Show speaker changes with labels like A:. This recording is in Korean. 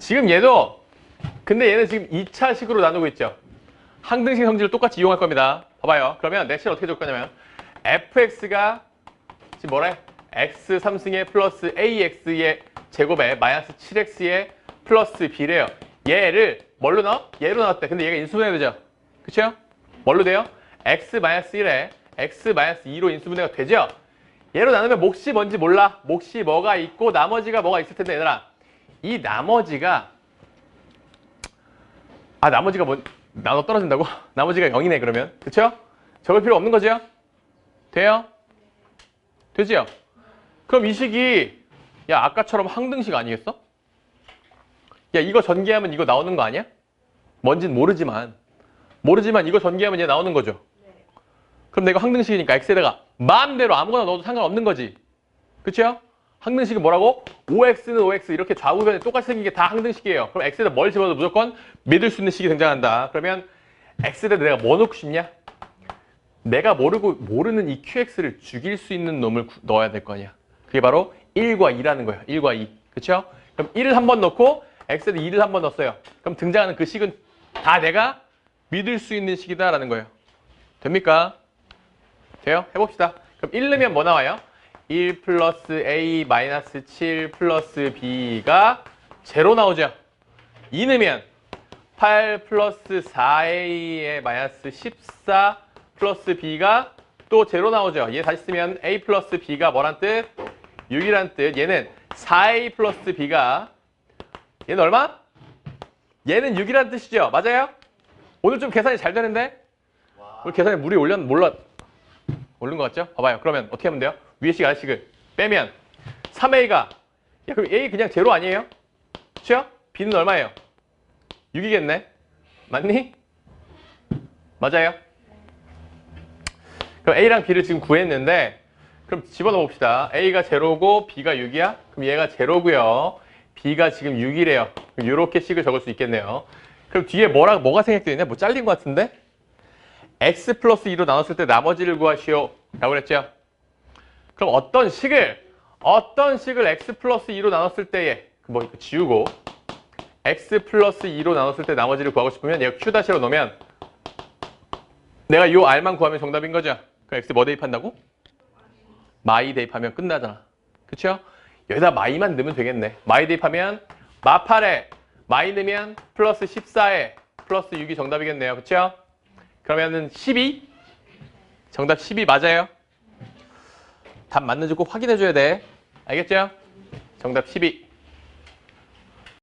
A: 지금 얘도 근데 얘는 지금 2차식으로 나누고 있죠. 항등식 성질을 똑같이 이용할 겁니다. 봐봐요. 그러면 넥실 어떻게 줄 거냐면 fx가 지금 뭐래? x 3승의 플러스 ax의 제곱에 마이너스 7x의 플러스 b래요. 얘를 뭘로 넣어? 얘로 넣었대. 근데 얘가 인수분해가 되죠. 그쵸? 뭘로 돼요? x 마이너스 1에 x 마이너스 2로 인수분해가 되죠? 얘로 나누면 몫이 뭔지 몰라. 몫이 뭐가 있고 나머지가 뭐가 있을 텐데 얘들아. 이 나머지가 아 나머지가 뭐 나눠 떨어진다고? 나머지가 0이네 그러면. 그쵸? 적을 필요 없는 거죠? 돼요? 되지요? 그럼 이 식이 야 아까처럼 항등식 아니겠어? 야 이거 전개하면 이거 나오는 거 아니야? 뭔진 모르지만 모르지만 이거 전개하면 얘 나오는 거죠. 그럼 내가 항등식이니까 x에다가 마음대로 아무거나 넣어도 상관없는 거지. 그쵸? 항등식이 뭐라고? 5x는 5x 이렇게 좌우변에 똑같이 생긴 게 다 항등식이에요. 그럼 x에다 뭘 집어도 무조건 믿을 수 있는 식이 등장한다. 그러면 x에다 내가 뭐 넣고 싶냐? 내가 모르고 모르는 이 qx를 죽일 수 있는 놈을 구- 넣어야 될 거 아니야. 그게 바로 1과 2라는 거예요. 1과 2. 그쵸? 그럼 1을 한 번 넣고 x에다 2를 한 번 넣었어요. 그럼 등장하는 그 식은 다 내가 믿을 수 있는 식이다라는 거예요. 됩니까? 돼요? 해봅시다. 그럼 1 넣으면 뭐 나와요? 1 플러스 a 마이너스 7 플러스 b가 제로 나오죠. 2 넣으면 8 플러스 4a의 마이너스 14 플러스 b가 또 제로 나오죠. 얘 다시 쓰면 a 플러스 b가 뭐란 뜻? 6이란 뜻. 얘는 4a 플러스 b가 얘는 얼마? 얘는 6이란 뜻이죠. 맞아요? 오늘 좀 계산이 잘 되는데? 오늘 계산에 물이 올렸, 몰라, 오른 것 같죠? 봐봐요. 그러면 어떻게 하면 돼요? 위에 식 아래식을 빼면 3a가 야 그럼 a 그냥 제로 아니에요? 그쵸? b는 얼마예요? 6이겠네. 맞니? 맞아요. 그럼 a랑 b를 지금 구했는데 그럼 집어넣어 봅시다. a가 제로고 b가 6이야? 그럼 얘가 제로고요. b가 지금 6이래요. 그럼 이렇게 식을 적을 수 있겠네요. 그럼 뒤에 뭐라 뭐가 생략되어 있냐? 뭐 잘린 것 같은데? x 플러스 2로 나눴을 때 나머지를 구하시오. 라고 그랬죠? 그럼 어떤 식을 어떤 식을 x 플러스 2로 나눴을 때에 뭐 이거 지우고 x 플러스 2로 나눴을 때 나머지를 구하고 싶으면 얘가 q 다시로 넣으면 내가 이 r만 구하면 정답인 거죠? 그럼 x 뭐 대입한다고? 마이 대입하면 끝나잖아. 그쵸? 여기다 마이만 넣으면 되겠네. 마이 대입하면 마8에 마이 넣으면 플러스 14에 플러스 6이 정답이겠네요. 그쵸? 그러면은 12? 정답 12 맞아요? 답 맞는지 꼭 확인해 줘야 돼. 알겠죠? 정답 12.